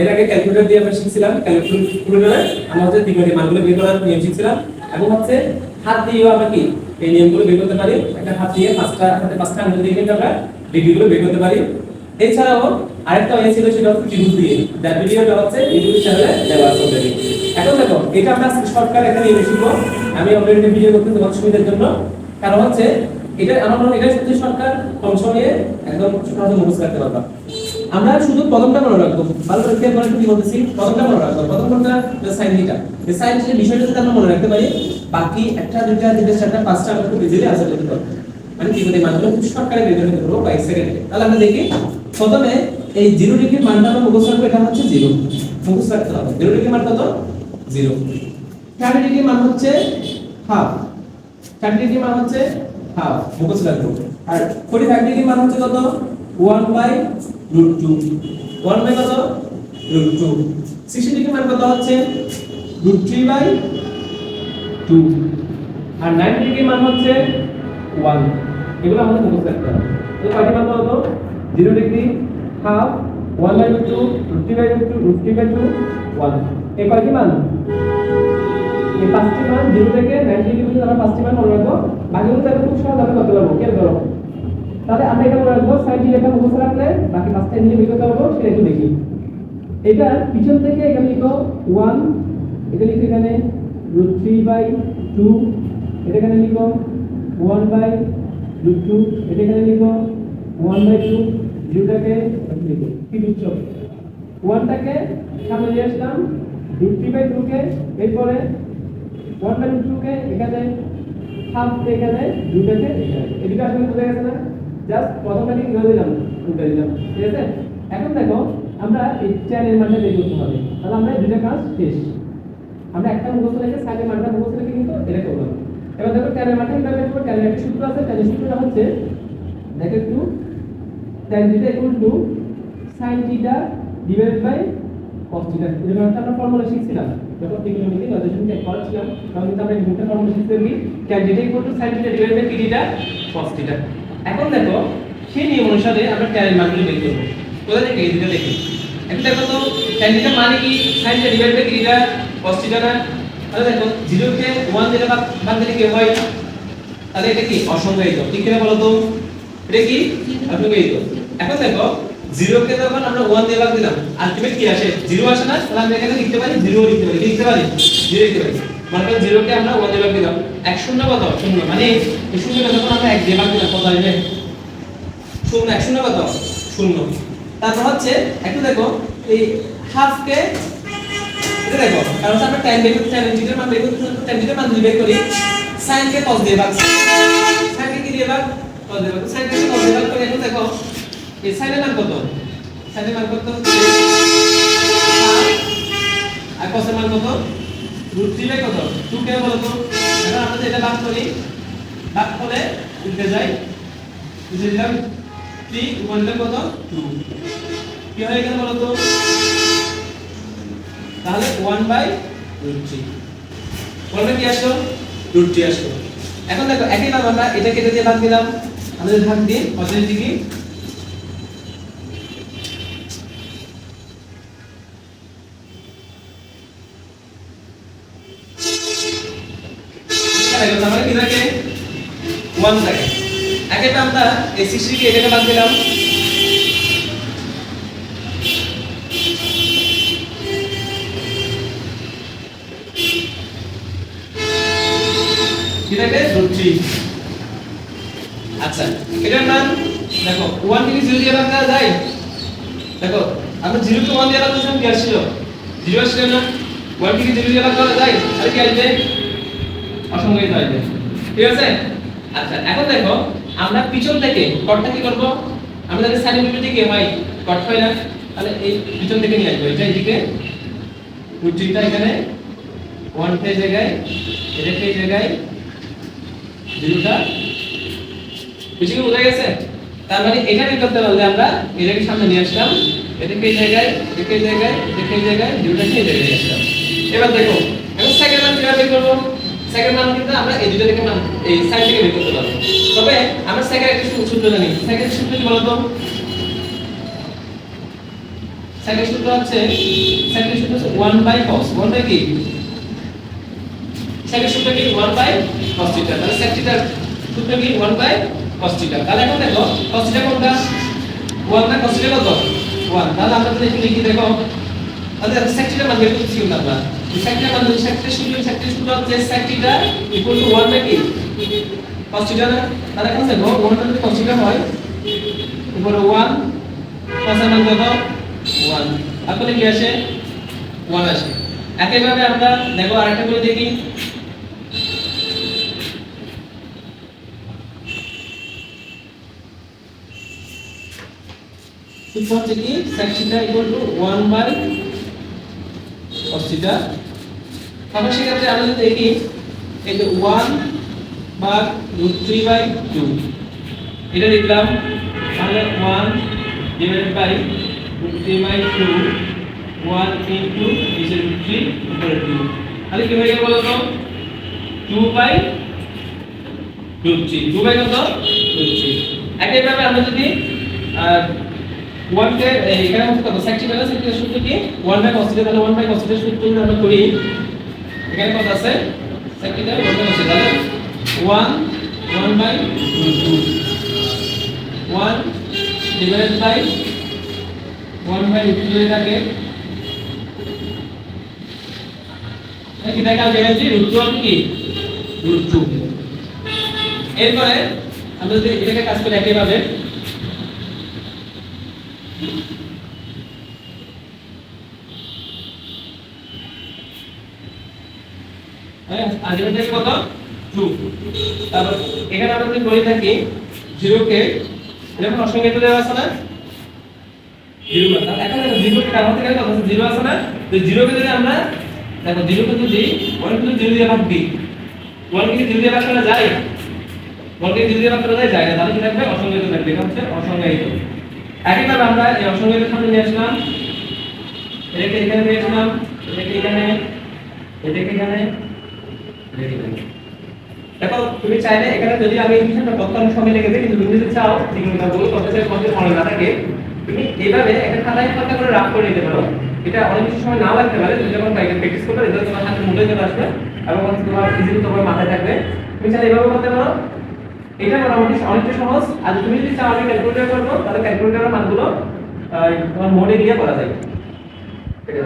এর আগে ক্যালকুলেটর দিয়ে আমরা শিখছিলাম ক্যালকুলেটরে আমরা হচ্ছে ত্রিকোণের মানগুলো বের করার নিয়ম শিখছিলাম এবং হচ্ছে হাত দিয়েও আমরা কি এই নিয়মগুলো বের করতে পারি। একটা হাত দিয়ে পাঁচটা, হাতে পাঁচটা আঙুল দিয়ে কিন্তু আমরা ডিগ্রিগুলো বের করতে পারি। এছাড়াও আরেকটা ওয়ে ছিল সেটা হচ্ছে ত্রিভুজ দিয়ে। যার ভিডিওটা হচ্ছে ইউটিউব চ্যানেলে দেওয়া আছে already। এখন দেখো, এটা আমরা শর্টকাট এখানে নিয়ে শিখব। আমি অলরেডি ভিডিও করতে তোমার সুবিধার জন্য। কারণ হচ্ছে, এটা আমার মনে হয় এটা সত্যি সরকার অংশ নিয়ে একদম সহজে মুখস্থ রাখতে পারবা। আমরা শুধু প্রথমটা মনে রাখব। ভালো করে খেয়াল করে কি বলতেছি? প্রথমটা মনে রাখব। প্রথম কোনটা? সাইন থিটা এই সাইন থিটার বিষয়টা যদি আমরা মনে রাখতে পারি, বাকি একটা, দুইটা, তিনটা, চারটা, পাঁচটা আমরা খুব ইজিলি আনসার করতে পারব। মানে কি করে মানগুলো খুব শর্টকাটে বের করতে কয়েক সেকেন্ডে তাহলে আমরা দেখি, প্রথমে এই জিরো ডিগ্রির মানটা আমরা মুখস্থ রাখব, এটা হচ্ছে জিরো মুখস্থ রাখতে হবে। জিরো ডিগ্রির মান কত? জিরো থার্টি ডিগ্রি মান হচ্ছে হাফ থার্টি ডিগ্রির মান হচ্ছে হাফ মুখস্থ রাখব। আর ফোর্টি ফাইভ ডিগ্রির মান হচ্ছে কত? One by root two one by কত? রুট টু সিক্সটি ডিগ্রির মান কত হচ্ছে? রুট থ্রি বাই টু আর নাইনটি ডিগ্রির মান হচ্ছে ওয়ান এগুলো আমাদের মুখস্থ রাখতে হবে। এই কয়টি মান কত zero degree half one by two root three by two root three by two one এই কয়টি মান? এই পাঁচটি মান জিরো থেকে নাইনটি ডিগ্রি পর্যন্ত আমরা পাঁচটি মান মনে রাখব। বাকিগুলো তাহলে খুব সহজ আমরা করতে পারব। কেন করো। তাহলে আমরা এটা মনে রাখব সাইন থিটা মুখস্থ রাখলে বাকি পাঁচটা নিয়ে বের করতে পারব সেটা একটু দেখি। এটা পিছন থেকে এখানে লিখো ওয়ান এটা লিখো এখানে রুট থ্রি বাই টু এটা এখানে লিখো ওয়ান বাই রুট টু এটা এখানে লিখো ওয়ান বাই টু জিরোটাকে লিখো, কি বুঝছ? ওয়ানটাকে সামনে নিয়ে আসলাম রুট থ্রি বাই টুকে এরপরে ওয়ান বাই রুট টুকে এখানে হাফ এখানে দুটাকে, এদিকে আসলে বোঝা গেছে না? জাস্ট প্রথমটা কি করে দিলাম ঠিক আছে? এখন দেখো, আমরা এই চ্যানেল মানটা বের করতে হবে। তাহলে আমরা এই দুটো কাজ শেষ। আমরা একটা মুখস্থ রেখে সাইডের মানটা মুখস্থ রেখে কিন্তু এটা করলাম। এবার দেখো ট্যানের মানটা কীভাবে বের করব? ট্যানের একটা সূত্র আছে ট্যানের সূত্রটা হচ্ছে দেখো একটু, tan theta equal to sin theta divided by cos theta এরকম একটা আমরা ফর্মুলা শিখছিলাম, যখন trigonometry নোটেশন চেক করেছিলাম তখন কিন্তু আমরা এই ফর্মুলা শিখতে tan theta equal to sin theta divided by p theta cos theta এখন দেখো, সেই নিয়ম অনুসারে আমরা এর মানগুলো বের করব। কোথা থেকে? এই দুটো দেখি। এখন দেখো তো, tan theta মানে কি? theta divided by p theta cos theta না? তাহলে দেখো 0 কে 1 দিলে ভাগ দিলে কি হয়? তাহলে এটা কি? অসংজ্ঞায়িত। ঠিক কিনা বলো তো? এটা কি? অসংজ্ঞায়িত। এখন দেখো জিরো কে যখন আমরা ওয়ান দিয়ে ভাগ দিলাম আলটিমেট কি আসে? জিরো আসে না? তাহলে আমরা এখানে লিখতে পারি জিরো লিখতে পারি। লিখতে পারি? জিরো লিখতে পারি। মনে করো জিরো কে আমরা ওয়ান দিয়ে ভাগ দিলাম। এক শূন্য কত শূন্য। মানে এই শূন্যকে যখন আমরা এক দিয়ে ভাগ দিলাম, কত আসবে? শূন্য। এক শূন্য কত শূন্য। তারপর হচ্ছে, একটু দেখো, এই হাফ কে এটা দেখো, কারণ আমরা টাইম বের করতে চাই জিরোর মান বের করতে চাই টাইম জিরোর মান যদি বের করি sin কে cos দিয়ে ভাগ sin কে দিয়ে ভাগ? cos দিয়ে ভাগ sin কে cos দিয়ে ভাগ করে এখন দেখো, এই এর মান কত? এর মান কত আর এর মান কত? রুট থ্রি বাই কত? টু কে বলো এখন আমরা এটা ভাগ করি, ভাগ করলে উঠে যায়। বুঝে দিলাম থ্রি উপর কত? টু। কি হয়ে গেল বলো তাহলে ওয়ান বাই রুট থ্রি। বলবে কি আসলো? রুট থ্রি আসলো। এখন দেখো, একই নাম আমরা এটা কেটে দিয়ে ভাগ দিলাম। আমাদের ভাগ দিয়ে পঁচাশি তাহলে কি থাকে? ওয়ান থাকে। একেটা আমরা এই সিক্সটি এটাকে ভাগ দিলাম। এটাকে আচ্ছা এটার মান দেখো ওয়ান থেকে জিরো দিয়ে ভাগ যায়। দেখো আমরা জিরো টু ওয়ান দিয়ে ভাগ দিয়েছিলাম কি আসছিল? জিরো আসছিল না। ওয়ান থেকে জিরো দিয়ে ভাগ করা যায়। আর কি আসবে? অসংখ্যিত আসবে ঠিক আছে? আচ্ছা এখন দেখো, আমরা পিছন থেকে কটটা কি করব? আমরা জানি সাইন বিপরীতে কি? হয় কট হয় না তাহলে এই পিছন থেকে নিয়ে আসব। এটা এদিকে রুটটা এখানে। ওয়ান এই জায়গায়? এটা এই জায়গায়? জিরোটা কি বোঝা গেছে? তার মানে এটা বের করতে পারলে আমরা এটাকে সামনে নিয়ে আসলাম। এটাকে জায়গায়? এটাকে জায়গায়? এটাকে জায়গায়? জিরোটাকে জায়গায় নিয়ে আসলাম। এবার দেখো, এখন সেকেন্ড মান কীভাবে করব? সেকেন্ড মান কিন্তু আমরা এই দুটো থেকে মান এই সাইড থেকে বের করতে পারব। তবে আমরা সেকেন্ড একটা সূত্র জানি। সেকেন্ড সূত্র কি বলতো? সেকেন্ড সূত্র হচ্ছে সেকেন্ড সূত্র হচ্ছে 1 বাই cos 1 বাই কি সেকেন্ড সূত্র কি? 1 বাই cos থিটা তাহলে sec থিটার সূত্র কি? 1 বাই cos থিটা তাহলে এখন দেখো, cos থিটা কোনটা? 1 বাই cos থিটা কত? 1 তাহলে আমরা যদি লিখি দেখো তাহলে sec থিটার মান বের কিন্তু আমরা। যদি সূত্র sec থিটার সূত্র হচ্ছে sec theta equal to 1 by কি cos থিটা না তাহলে এখন দেখো 1 বাই cos থিটা হয়। উপরে 1 cos এর কত 1 তারপরে কি আসে? 1 আসে। আমরা দেখো আরেকটা করে দেখি। কি sec theta equal to 1 by cos theta তারপর সেক্ষেত্রে আমরা যদি দেখি এই যে 1 ভাগ রুট থ্রি বাই টু এটা লিখলাম তাহলে 1 divided by root three by two 1 into নিচে রুট থ্রি উপরে টু তাহলে কি হয়ে গেল বলো তো 2 by root three two by কত? রুট থ্রি একইভাবে আমরা যদি আহ, 1 কে এই, এখানে কত? সেকটি ব্যালেন্স সূত্র কি? 1 বাই থিটা তাহলে ওয়ান বাই থিটার সূত্র আমরা করি এখানে কত আছে? টা 1 বাই cos থিটা তাহলে 1 1 by 2 1 divided by 1 by root three থাকে এটাকে আমি দেখেছি রুট কি? রুট এরপরে আমরা যদি এটাকে কাজ করি একইভাবে হ্যাঁ আলটিমেট কত? 2 তারপর এখানে আমরা যদি করে থাকি 0 কে এরকম অসংখ্য তো না? 0 না এখন দেখো 0 কে মধ্যে কত 0 আছে না? তো 0 কে যদি আমরা দেখো 0 কে যদি 1 কে 0 দিয়ে ভাগ দিই 1 কে 0 দিয়ে যায় 1 কে 0 দিয়ে ভাগ করা যায় না। তাহলে কি থাকবে? অসংখ্য থাকবে। এটা হচ্ছে অসংখ্য একইভাবে আমরা এই নিয়ে আসলাম। এটাকে এখানে নিয়ে আসলাম, এটাকে এখানে এটাকে এখানে। দেখো, তুমি চাইলে এখানে যদি আমি ইংলিশে তৎকালীন সময় লিখে দিই, কিন্তু তুমি যদি চাও বলো প্রফেসরের মধ্যে মনে না থাকে, তুমি এইভাবে একটা খাতায় খাতা করে রাফ করে নিতে পারো। এটা অনেক কিছু সময় না লাগতে পারে, তুমি যখন বাইকে প্র্যাকটিস করবে এটা তোমার হাতে মুঠে চলে আসবে, এবং তোমার ইজিলি তোমার মাথায় থাকবে। তুমি চাইলে এভাবে করতে পারো। এটা মোটামুটি অনেকটা সহজ। আর তুমি যদি চাও আমি ক্যালকুলেটর করব, তাহলে ক্যালকুলেটরের মানগুলো তোমার মোডে গিয়ে করা যায়। এটা